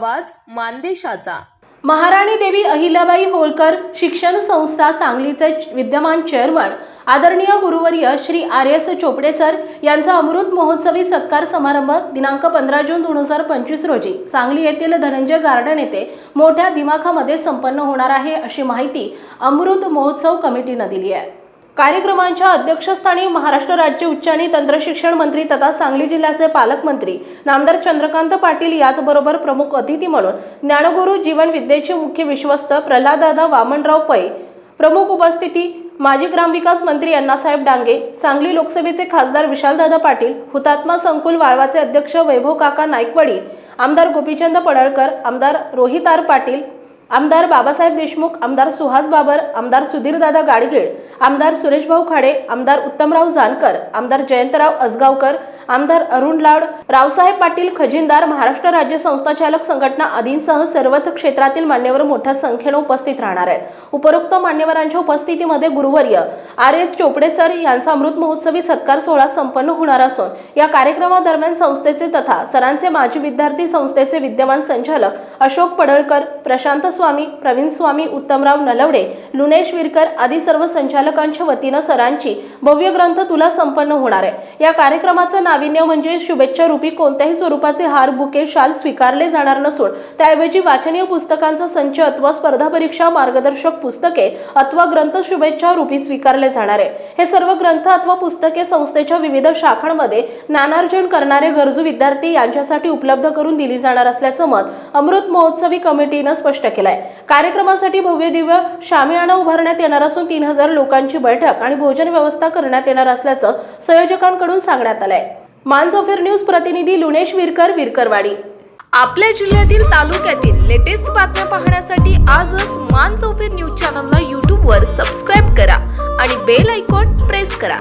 आवाज मानदेशाचा. महाराणी देवी अहिल्याबाई होळकर शिक्षण संस्था सांगलीचे विद्यमान चेअरमन आदरणीय गुरुवर्य Shri R S Chopde sir यांचा अमृत महोत्सवी सत्कार समारंभ दिनांक पंधरा जून दोन हजार पंचवीस रोजी सांगली येथील धनंजय गार्डन येथे मोठ्या दिमाखामध्ये संपन्न होणार आहे अशी माहिती अमृत महोत्सव कमिटीनं दिली आहे. कार्यक्रमांच्या अध्यक्षस्थानी महाराष्ट्र राज्य उच्च आणि तंत्रशिक्षण मंत्री तथा सांगली जिल्ह्याचे पालकमंत्री नामदार चंद्रकांत पाटील याचबरोबर प्रमुख अतिथी म्हणून ज्ञानगुरू जीवन विद्येचे मुख्य विश्वस्त प्रल्हाददादा वामनराव पै प्रमुख उपस्थिती माजी ग्रामविकास मंत्री अण्णासाहेब डांगे सांगली लोकसभेचे खासदार विशालदादा पाटील हुतात्मा संकुल वाळवाचे अध्यक्ष वैभव काका नाईकवडी आमदार गोपीचंद पडळकर आमदार रोहितार पाटील आमदार बाबासाहेब देशमुख आमदार सुहास बाबर आमदार सुधीरदादा गाडगीळ आमदार सुरेशभाऊ खाडे आमदार उत्तमराव जानकर आमदार जयंतराव असगावकर आमदार अरुण लाड रावसाहेब पाटील खजिनदार महाराष्ट्र राज्य संस्थाचालक संघटना आदींसह सर्वच क्षेत्रातील मान्यवर मोठ्या संख्येने उपस्थित राहणार आहेत. उपरोक्त मान्यवरांच्या उपस्थितीमध्ये गुरुवर्य आर एस चोपडे सर यांचा अमृत महोत्सवी सत्कार सोहळा संपन्न होणार असून या कार्यक्रमादरम्यान संस्थेचे तथा सरांचे माजी विद्यार्थी संस्थेचे विद्यमान संचालक अशोक पडळकर प्रशांत स्वामी प्रवीण स्वामी उत्तमराव नलवडे लुनेश विरकर आदी सर्व संचालकांच्या वतीनं सरांची भव्य ग्रंथ तुला संपन्न होणार आहे. या कार्यक्रमाचं नाव नाविन्य म्हणजे शुभेच्छा रूपी कोणत्याही स्वरूपाचे हार बुके शाल स्वीकारले जाणार नसून त्याऐवजी वाचनीय पुस्तकांचा संच अथवा स्पर्धा परीक्षा मार्गदर्शक पुस्तके अथवा ग्रंथ शुभेच्छा रूपी स्वीकारले जाणार. आहे हे सर्व ग्रंथ अथवा पुस्तके संस्थेच्या विविध शाखांमध्ये ज्ञानार्जन करणारे गरजू विद्यार्थी यांच्यासाठी उपलब्ध करून दिली जाणार असल्याचं मत अमृत महोत्सवी कमिटीनं स्पष्ट केलंय. कार्यक्रमासाठी भव्य दिव्य शामियाना उभारण्यात येणार असून तीन हजार लोकांची बैठक आणि भोजन व्यवस्था करण्यात येणार असल्याचं संयोजकांकडून सांगण्यात आलंय. मानसोफेर न्यूज प्रतिनिधी लुनेश विरकर विरकरवाडी. आपल्या जिल्ह्यातील तालुक्यातील लेटेस्ट बातम्या पाहण्यासाठी आजच मान ऑफेर न्यूज चॅनलला यूट्यूबवर सबस्क्राईब करा आणि बेल आयकॉन प्रेस करा.